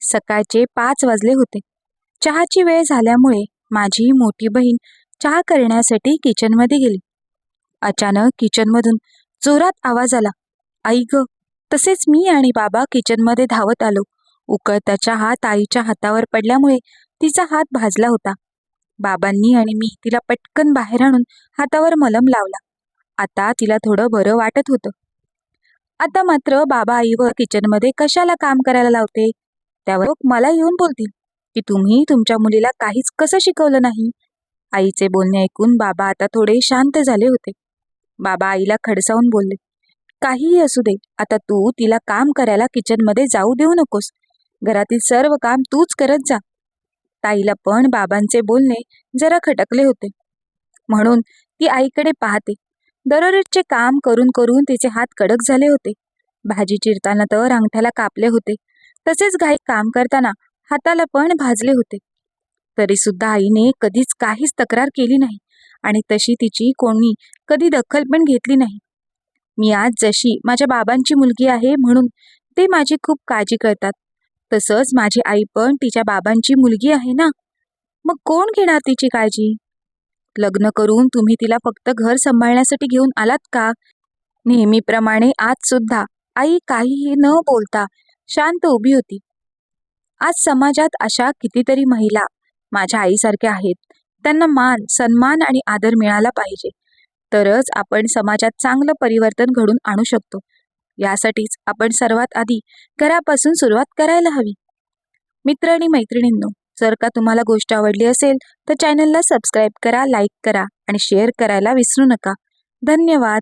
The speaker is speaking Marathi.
सकाळचे पाच वाजले होते. चहाची वेळ झाल्यामुळे माझी मोठी बहीण चहा करण्यासाठी किचनमध्ये गेली. अचानक किचनमधून जोरात आवाज आला. आई ग तसेच मी आणि बाबा किचनमध्ये धावत आलो. उकळता चहा ताईच्या हातावर पडल्यामुळे तिचा हात भाजला होता. बाबांनी आणि मी तिला पटकन बाहेर आणून हातावर मलम लावला. आता तिला थोडं बरं वाटत होतं. आता मात्र बाबा आईवर किचनमध्ये कशाला काम करायला लावते? त्यावर लोक मला येऊन बोलतील की तुम्ही तुमच्या मुलीला काहीच कसं शिकवलं नाही. आईचे बोलणे ऐकून बाबा आता थोडे शांत झाले होते. बाबा आईला खडसावून बोलले काहीही असू दे आता तू तिला काम करायला किचनमध्ये जाऊ देऊ नकोस. घरातील सर्व काम तूच करत जा. ताईला पण बाबांचे बोलणे जरा खटकले होते. म्हणून ती आईकडे पाहते. दररोजचे काम करून करून तिचे हात कडक झाले होते. भाजी चिरताना तर अंगठ्याला कापले होते. तसेच घाई काम करताना हाताला पण भाजले होते. तरी सुद्धा आईने कधीच काहीच तक्रार केली नाही आणि तशी तिची कोणी कधी दखल पण घेतली नाही. मी आज जशी माझ्या बाबांची मुलगी आहे म्हणून ते माझी खूप काळजी करतात. तसंच माझी आई पण तिच्या बाबांची मुलगी आहे ना? मग कोण घेणार तिची काळजी? लग्न करून तुम्ही तिला फक्त घर सांभाळण्यासाठी घेऊन आलात का? नेहमीप्रमाणे आज सुद्धा आई काहीही न बोलता शांत उभी होती. आज समाजात अशा कितीतरी महिला माझ्या आईसारख्या आहेत. त्यांना मान सन्मान आणि आदर मिळाला पाहिजे. तरच आपण समाजात चांगलं परिवर्तन घडून आणू शकतो. यासाठीच आपण सर्वात आधी घरापासून सुरुवात करायला हवी. मित्र आणि मैत्रिणींनो जर का तुम्हाला गोष्ट आवडली असेल तर चॅनलला सबस्क्राईब करा लाईक करा आणि शेअर करायला विसरू नका. धन्यवाद!